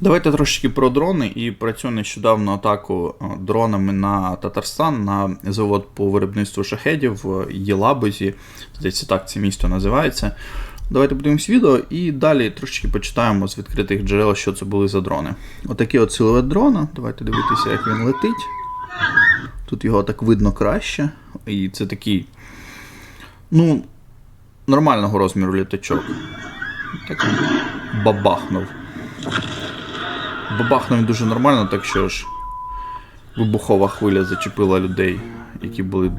Давайте трошечки про дрони і про цю нещодавну атаку е, дронами на Татарстан на завод по виробництву шахедів в Єлабузі. Здається, так це місто називається. Давайте подивимось відео і далі трошечки почитаємо з відкритих джерел, що це були за дрони. Отакий от силует дрона. Давайте дивитися, як він летить. Тут його так видно краще. І це такий, ну, нормального розміру літачок. Так бабахнув. Бабахнув дуже нормально, так що ж вибухова хвиля зачепила людей, які були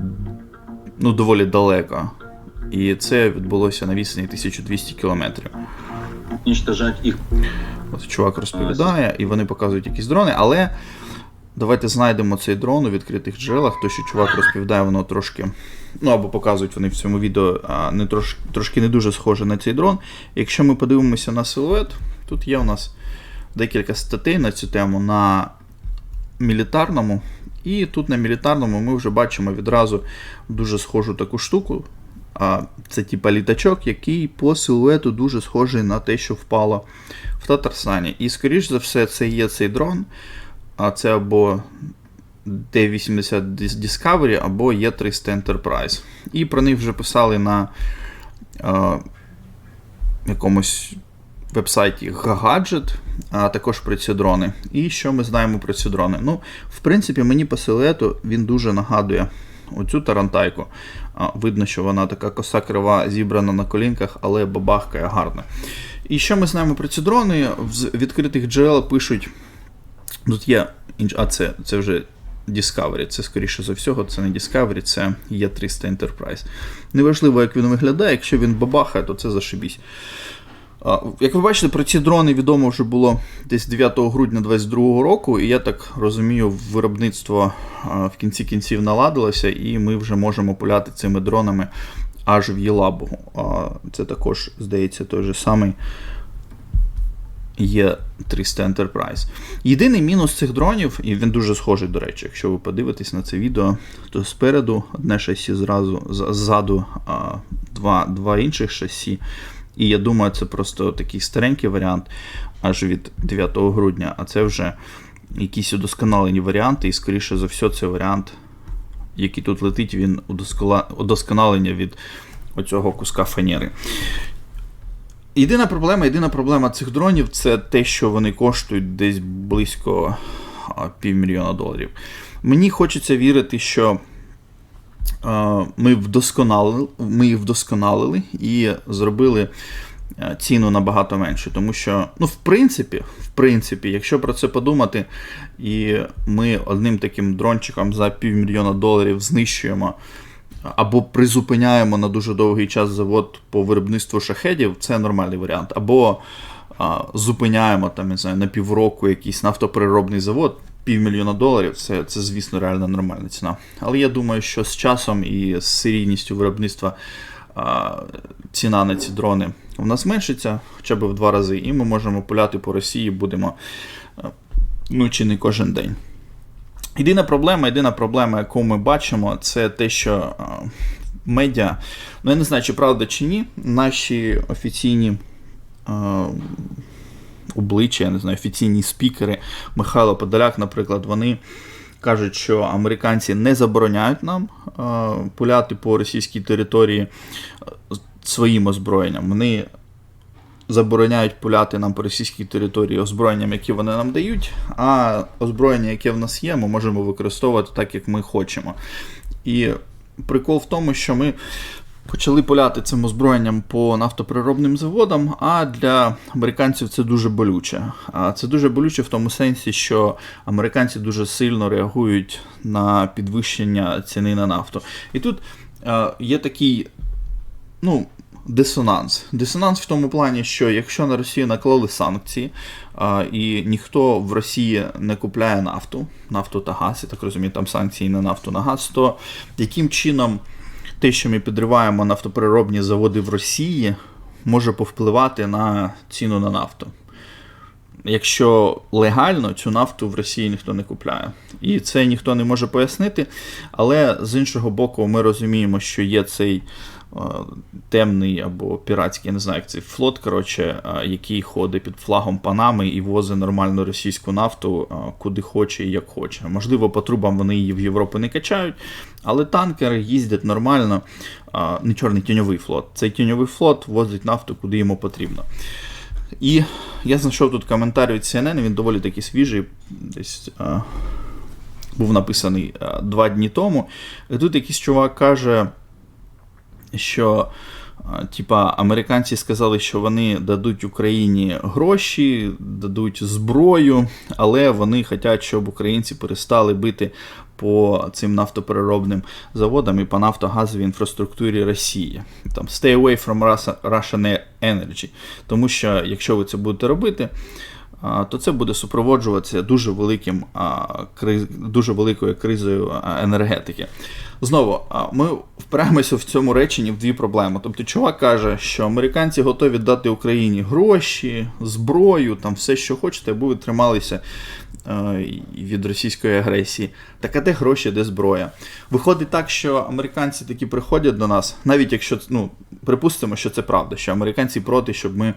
ну, доволі далеко. І це відбулося на відстані 1200 кілометрів. их. От чувак розповідає, і вони показують якісь дрони, але давайте знайдемо цей дрон у відкритих джерелах, то що чувак розповідає, воно трошки. Ну або показують вони в цьому відео а, не трош, трошки не дуже схоже на цей дрон. Якщо ми подивимося на силует, тут є у нас декілька статей на цю тему на мілітарному. І тут на мілітарному ми вже бачимо відразу дуже схожу таку штуку. Це типа літачок, який по силуету дуже схожий на те, що впало в Татарстані. І, скоріш за все, це є цей дрон. А це або T-80 Discovery, або Е300 Enterprise. І про них вже писали на а, якомусь вебсайті Gadget, а також про ці дрони. І що ми знаємо про ці дрони? Ну, в принципі, мені по силуету він дуже нагадує оцю тарантайку. Видно, що вона така коса крива, зібрана на колінках, але бабахкає гарно. І що ми знаємо про ці дрони? З відкритих джерел пишуть. Тут є а це, це вже Discovery. Це, скоріше за всього, це не Discovery, це Е300 Enterprise. Неважливо, як він виглядає, якщо він бабахає, то це зашибісь. Як ви бачите, про ці дрони відомо вже було десь 9 грудня 2022 року, і я так розумію, виробництво в кінці кінців наладилося, і ми вже можемо пуляти цими дронами аж в Єлабугу. А, Це також, здається, той же самий є 300 Enterprise. Єдиний мінус цих дронів, і він дуже схожий, до речі, якщо ви подивитесь на це відео, то спереду одне шасі зразу, ззаду два, два інших шасі. І я думаю, це просто такий старенький варіант аж від 9 грудня, а це вже якісь удосконалені варіанти, і скоріше за все, це варіант, який тут летить, він удосконалення від оцього куска фанери. Єдина проблема, єдина проблема цих дронів це те, що вони коштують десь близько півмільйона доларів. Мені хочеться вірити, що ми, вдосконалили, ми їх вдосконалили і зробили е, ціну набагато менше. Тому що, ну, в принципі, в принципі, якщо про це подумати, і ми одним таким дрончиком за півмільйона доларів знищуємо або призупиняємо на дуже довгий час завод по виробництву шахедів, це нормальний варіант. Або а, зупиняємо там, не знаю, на півроку якийсь нафтопереробний завод, півмільйона доларів, це, це, звісно, реально нормальна ціна. Але я думаю, що з часом і з серійністю виробництва а, ціна на ці дрони у нас зменшиться хоча б в два рази, і ми можемо пуляти по Росії, будемо а, ну, чи не кожен день. Єдина проблема, єдина проблема, яку ми бачимо, це те, що а, медіа, ну я не знаю, чи правда чи ні, наші офіційні а, обличчя, я не знаю, офіційні спікери, Михайло Подоляк, наприклад, вони кажуть, що американці не забороняють нам а, пуляти по російській території своїм озброєнням. Вони забороняють пуляти нам по російській території озброєнням, які вони нам дають, а озброєння, яке в нас є, ми можемо використовувати так, як ми хочемо. І прикол в тому, що ми почали пуляти цим озброєнням по нафтопереробним заводам, а для американців це дуже болюче. А це дуже болюче в тому сенсі, що американці дуже сильно реагують на підвищення ціни на нафту. І тут е, є такий, ну. Дисонанс. Дисонанс в тому плані, що якщо на Росію наклали санкції, а, і ніхто в Росії не купляє нафту, нафту та газ, я так розумію, там санкції на нафту на газ, то яким чином те, що ми підриваємо нафтопереробні заводи в Росії, може повпливати на ціну на нафту? Якщо легально цю нафту в Росії ніхто не купляє. І це ніхто не може пояснити. Але з іншого боку, ми розуміємо, що є цей темний або піратський, я не знаю, як цей флот, коротше, е, який ходить під флагом Панами і возить нормальну російську нафту е, куди хоче і як хоче. Можливо, по трубам вони її в Європу не качають, але танкери їздять нормально. Е, Не чорний тіньовий флот. Цей тіньовий флот возить нафту куди йому потрібно. І я знайшов тут коментар від CNN, він доволі таки свіжий, десь е, був написаний е, два дні тому. І тут якийсь чувак каже, що е, типа, американці сказали, що вони дадуть Україні гроші, дадуть зброю, але вони хочуть, щоб українці перестали бити по цим нафтопереробним заводам і по нафтогазовій інфраструктурі Росії. Там stay away from Russia- Russian energy. Тому що якщо ви це будете робити, то це буде супроводжуватися дуже великим дуже великою кризою енергетики. Знову, ми впираємося в цьому реченні в дві проблеми. Тобто, чувак каже, що американці готові дати Україні гроші, зброю, там все, що хочете, аби ви трималися від російської агресії. Так а де гроші, де зброя? Виходить так, що американці такі приходять до нас, навіть якщо ну, припустимо, що це правда, що американці проти, щоб ми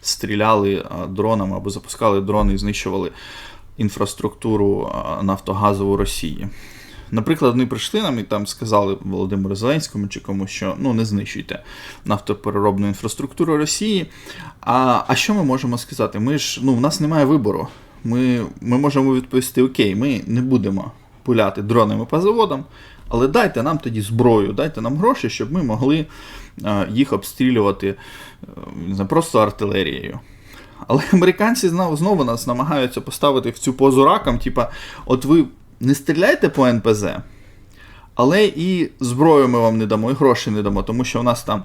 стріляли е, дронами або запускали дрони і знищували інфраструктуру е, нафтогазову Росії. Наприклад, вони прийшли нам і там сказали Володимиру Зеленському чи комусь, що ну не знищуйте нафтопереробну інфраструктуру Росії. А, а що ми можемо сказати? Ми ж ну, в нас немає вибору. Ми, ми можемо відповісти: Окей, ми не будемо пуляти дронами по заводам, але дайте нам тоді зброю, дайте нам гроші, щоб ми могли е, їх обстрілювати е, не просто артилерією. Але американці знову, нас намагаються поставити в цю позу раком, типа, от ви не стріляйте по НПЗ, але і зброю ми вам не дамо, і гроші не дамо, тому що у нас там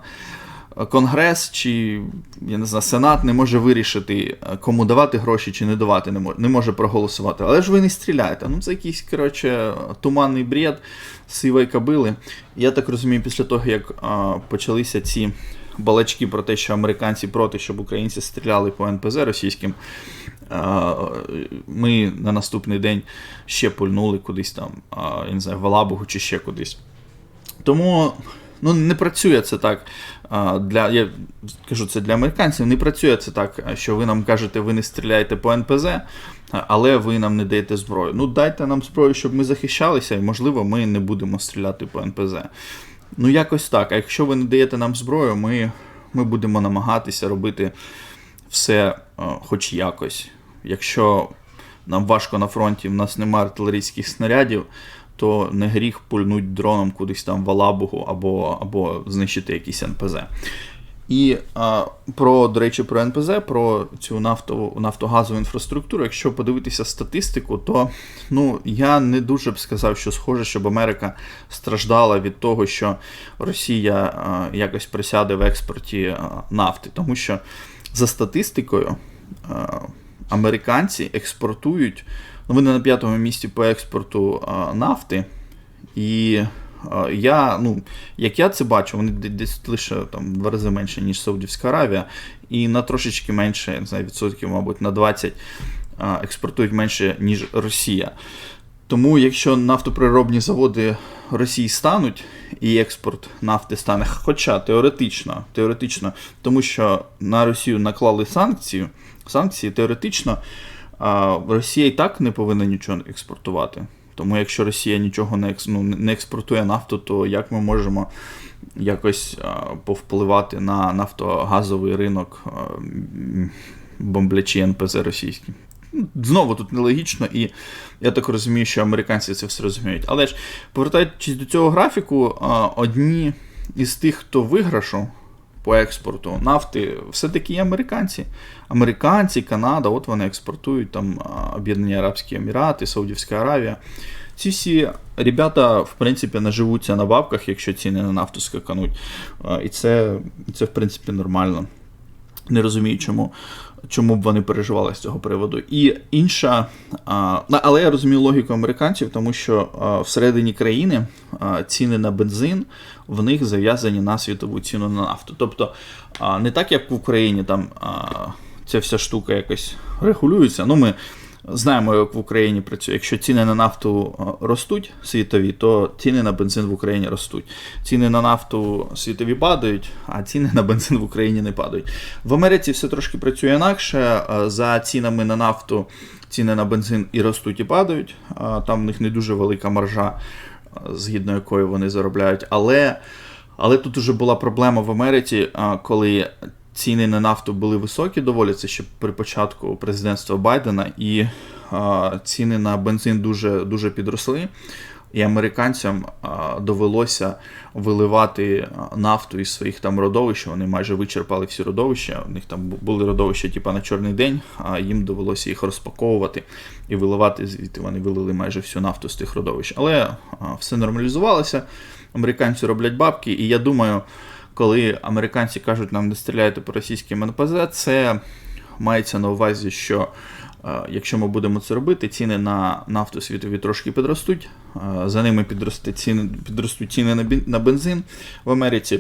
Конгрес чи я не знаю, Сенат не може вирішити, кому давати гроші чи не давати, не може, не може проголосувати. Але ж ви не стріляєте. Ну, це якийсь, коротше, туманний бред сивої кабили. Я так розумію, після того, як а, почалися ці балачки про те, що американці проти, щоб українці стріляли по НПЗ російським. а, Ми на наступний день ще пульнули кудись там, а, я не знаю, в Алабугу чи ще кудись. Тому ну, не працює це так. Для, я кажу це для американців, не працює це так, що ви нам кажете, ви не стріляєте по НПЗ, але ви нам не даєте зброю. Ну, дайте нам зброю, щоб ми захищалися, і, можливо, ми не будемо стріляти по НПЗ. Ну, якось так. А якщо ви не даєте нам зброю, ми, ми будемо намагатися робити все хоч якось. Якщо нам важко на фронті, в нас немає артилерійських снарядів, то не гріх пульнуть дроном кудись там в Алабугу або, або знищити якийсь НПЗ. І а, про, до речі, про НПЗ, про цю нафтову, нафтогазову інфраструктуру, якщо подивитися статистику, то ну, я не дуже б сказав, що схоже, щоб Америка страждала від того, що Росія а, якось присяде в експорті а, нафти. Тому що за статистикою а, американці експортують, ну, вони на п'ятому місці по експорту а, нафти. І а, я, ну, як я це бачу, вони десь лише там два рази менше, ніж Саудівська Аравія, і на трошечки менше, не знаю, відсотків, мабуть, на 20 а, експортують менше, ніж Росія. Тому, якщо нафтопереробні заводи Росії стануть, і експорт нафти стане, хоча теоретично, теоретично, тому що на Росію наклали санкцію, санкції теоретично, Росія і так не повинна нічого експортувати. Тому якщо Росія нічого не, ну, не експортує нафту, то як ми можемо якось повпливати на нафтогазовий ринок, м, НПЗ російські? Знову тут нелогічно, і я так розумію, що американці це все розуміють. Але ж, повертаючись до цього графіку, одні із тих, хто виграшу по експорту нафти, все-таки є американці. Американці, Канада, от вони експортують там Об'єднані Арабські Емірати, Саудівська Аравія. Ці всі ребята, в принципі, наживуться на бабках, якщо ціни на нафту скакануть. І це, це в принципі, нормально. Не розумію, чому, чому б вони переживали з цього приводу. І інша, але я розумію логіку американців, тому що всередині країни ціни на бензин в них зав'язані на світову ціну на нафту. Тобто не так, як в Україні там ця вся штука якось регулюється. Ну, ми знаємо, як в Україні працює. Якщо ціни на нафту ростуть світові, то ціни на бензин в Україні ростуть. Ціни на нафту світові падають, а ціни на бензин в Україні не падають. В Америці все трошки працює інакше. За цінами на нафту ціни на бензин і ростуть, і падають. Там в них не дуже велика маржа, згідно якої вони заробляють. Але, але тут уже була проблема в Америці, коли ціни на нафту були високі доволі, це ще при початку президентства Байдена, і а, ціни на бензин дуже, дуже підросли. І американцям а, довелося виливати нафту із своїх там родовищ. Вони майже вичерпали всі родовища. У них там були родовища, типа на чорний день, а їм довелося їх розпаковувати і виливати звідти. Вони вилили майже всю нафту з тих родовищ. Але а, все нормалізувалося. Американці роблять бабки, і я думаю, коли американці кажуть, нам не стріляйте по російським НПЗ, це мається на увазі, що е, якщо ми будемо це робити, ціни на нафту світові трошки підростуть, е, за ними підросте ціни, підростуть ціни на, бензин в Америці.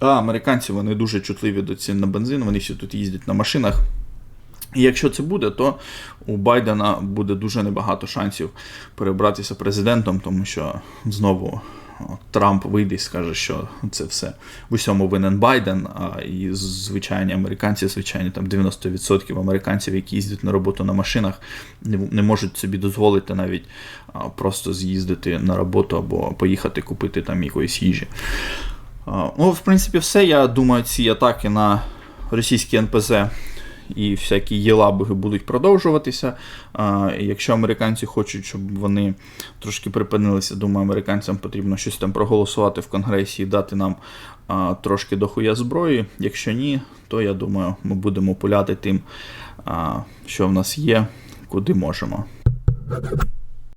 А американці вони дуже чутливі до цін на бензин, вони всі тут їздять на машинах. І якщо це буде, то у Байдена буде дуже небагато шансів перебратися президентом, тому що знову Трамп вийде і скаже, що це все в усьому винен Байден. А і звичайні американці, звичайні там 90% американців, які їздять на роботу на машинах, не, можуть собі дозволити навіть просто з'їздити на роботу або поїхати купити там якоїсь їжі. Ну, в принципі, все. Я думаю, ці атаки на російські НПЗ і всякі єлабуги будуть продовжуватися. Якщо американці хочуть, щоб вони трошки припинилися, думаю, американцям потрібно щось там проголосувати в Конгресі і дати нам трошки дохуя зброї. Якщо ні, то я думаю, ми будемо пуляти тим, що в нас є, куди можемо.